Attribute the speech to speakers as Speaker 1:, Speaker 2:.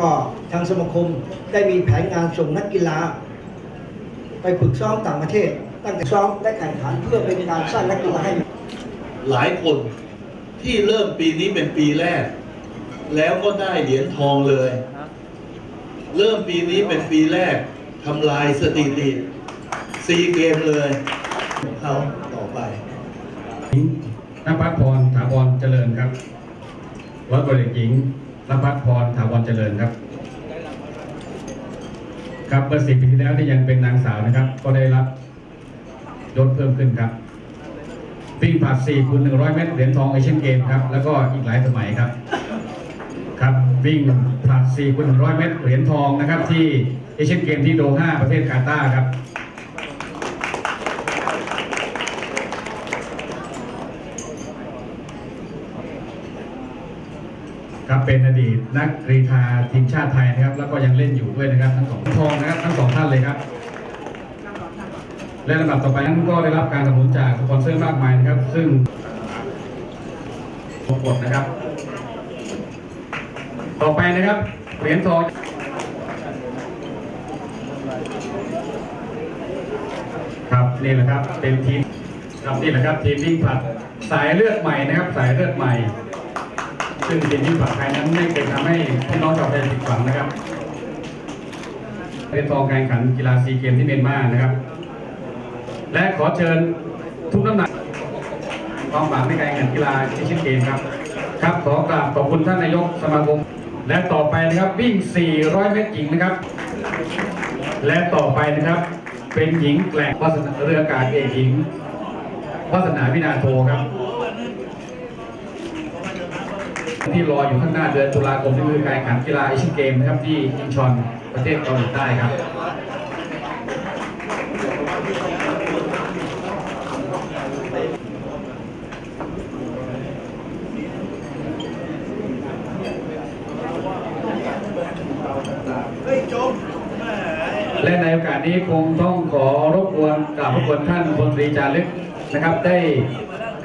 Speaker 1: มาคมได้มีแผนงานส่งนักกีฬา ไปฝึกซ้อมต่างประเทศ ตั้งแต่ซ้อมและแข่งขันเพื่อเป็นการสร้างนักกีฬาให้
Speaker 2: หลายคนที่เริ่มปีนี้เป็นปีแรก แล้วก็ได้เหรียญทองเลย เริ่มปีนี้เป็นปีแรกทำลายสถิติซีเกมเลยของเขาต่อไป
Speaker 3: นภัสพรถาวรเจริญครับร้อยตำรวจเอกหญิง นภัสพรถาวรเจริญครับ ครับเมื่อสิบปีที่แล้วที่ยังเป็นนางสาวนะครับ ก็ได้รับยศเพิ่มขึ้นครับวิ่งผลัด4คูณ100 เมตรเหรียญทองเอเชียนเกมครับ แล้วก็อีกหลายสมัยครับ ครับวิ่งผลัด4คูณ100 เมตรเหรียญทองนะครับ ที่เอเชียนเกมที่โดฮาประเทศกาตาร์ครับ ครับเป็นอดีตนักกรีฑาทีมชาติไทยนะครับ แล้วก็ยังเล่นอยู่ด้วยนะครับทั้งสองทองนะครับทั้งสองท่านเลยครับ และลำดับต่อไปนั้นก็ได้รับการสนับสนุนจากสปอนเซอร์มากมายนะครับ ซึ่งปรากฏนะครับ ต่อไปนะครับเหรียญทองครับนี่แหละครับเป็นทีมครับนี่แหละครับทีมวิ่งผลัดสายเลือดใหม่นะครับ สายเลือดใหม่ ซึ่งทีมวิ่งผลัดไทยนั้นไม่เคยทำให้พี่น้องชาวไทยผิดหวังนะครับเป็นทองการแข่งขันกีฬาซีเกมที่เมียนมานะครับ และขอเชิญทุกน้ำหนักความหวังในการแข่งขันกีฬาเอเชียนเกมครับ ครับขอกราบขอบคุณท่านนายกสมาคม และต่อไปนะครับวิ่ง 400 เมตรหญิงนะครับ และต่อไปนะครับเป็นหญิงแกล่งวาสนาเรืออากาศเอกหญิงวาสนาวินาโทครับ ที่รออยู่ข้างหน้าเดือนตุลาคมนี่คือการแข่งขันกีฬาเอเชียนเกมนะครับที่อินชอนประเทศเกาหลีใต้ครับและในโอกาสนี้คงต้องขอรบกวนกราบรบกวนท่านพลตรีจารึกนะครับได้